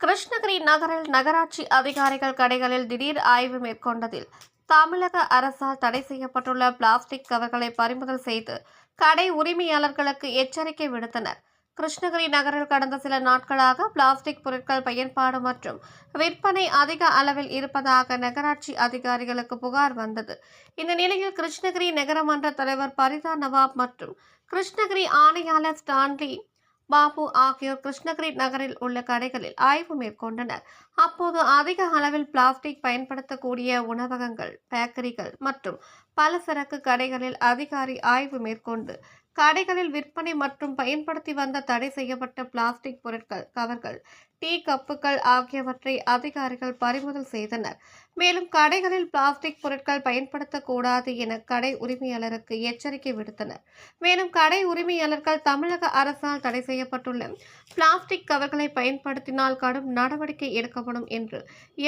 கிருஷ்ணகிரி நகரில் நகராட்சி அதிகாரிகள் கடைகளில் திடீர் ஆய்வு மேற்கொண்டதில் தமிழக அரசால் தடை செய்யப்பட்டுள்ள பிளாஸ்டிக் கவர்களை பறிமுதல் செய்து கடை உரிமையாளர்களுக்கு எச்சரிக்கை விடுத்தனர். கிருஷ்ணகிரி நகரில் கடந்த சில நாட்களாக பிளாஸ்டிக் பொருட்கள் பயன்பாடு மற்றும் விற்பனை அதிக அளவில் இருப்பதாக நகராட்சி அதிகாரிகளுக்கு புகார் வந்தது. இந்த நிலையில் கிருஷ்ணகிரி நகரமன்ற தலைவர் பரிதா நவாப் மற்றும் கிருஷ்ணகிரி ஆணையாளர் ஸ்டான்லி பாபு ஆகியோர் கிருஷ்ணகிரி நகரில் உள்ள கடைகளில் ஆய்வு மேற்கொண்டனர். அப்போது அதிக அளவில் பிளாஸ்டிக் பயன்படுத்தக்கூடிய உணவகங்கள் பேக்கரிகள் மற்றும் பல சரக்கு கடைகளில் அதிகாரி ஆய்வு மேற்கொண்டு கடைகளில் விற்பனை மற்றும் பயன்படுத்தி வந்த தடை செய்யப்பட்ட பிளாஸ்டிக் பொருட்கள் கவர்கள் டீ கப்புகள் ஆகியவற்றை அதிகாரிகள் பறிமுதல் செய்தனர். மேலும் கடைகளில் பிளாஸ்டிக் பொருட்கள் பயன்படுத்தக்கூடாது என கடை உரிமையாளருக்கு எச்சரிக்கை விடுத்தனர். மேலும் கடை உரிமையாளர்கள் தமிழக அரசால் தடை செய்யப்பட்டுள்ள பிளாஸ்டிக் கவர்களை பயன்படுத்தினால் கடும் நடவடிக்கை எடுக்கப்படும் என்று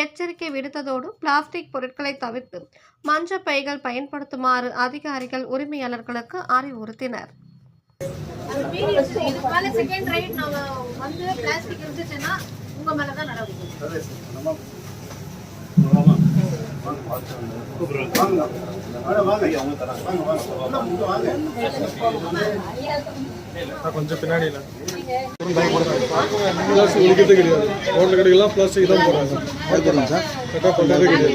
எச்சரிக்கை விடுத்ததோடு பிளாஸ்டிக் பொருட்களை தவிர்த்து மஞ்ச பைகள் பயன்படுத்துமாறு அதிகாரிகள் உரிமையாளர்களுக்கு அறிவுறுத்தினர். இதுக்கு மேல செகண்ட் ரைட் நாங்க வந்து பிளாஸ்டிக் இருந்துச்சுன்னா உங்க மேல தான் நடவடிக்கை கொஞ்சம் பின்னாடி பிளாஸ்டிக் கிடையாது ஹோட்டல் கடைகள்லாம் பிளாஸ்டிக் தான் போடுறாங்க கரெக்டாக கிடையாது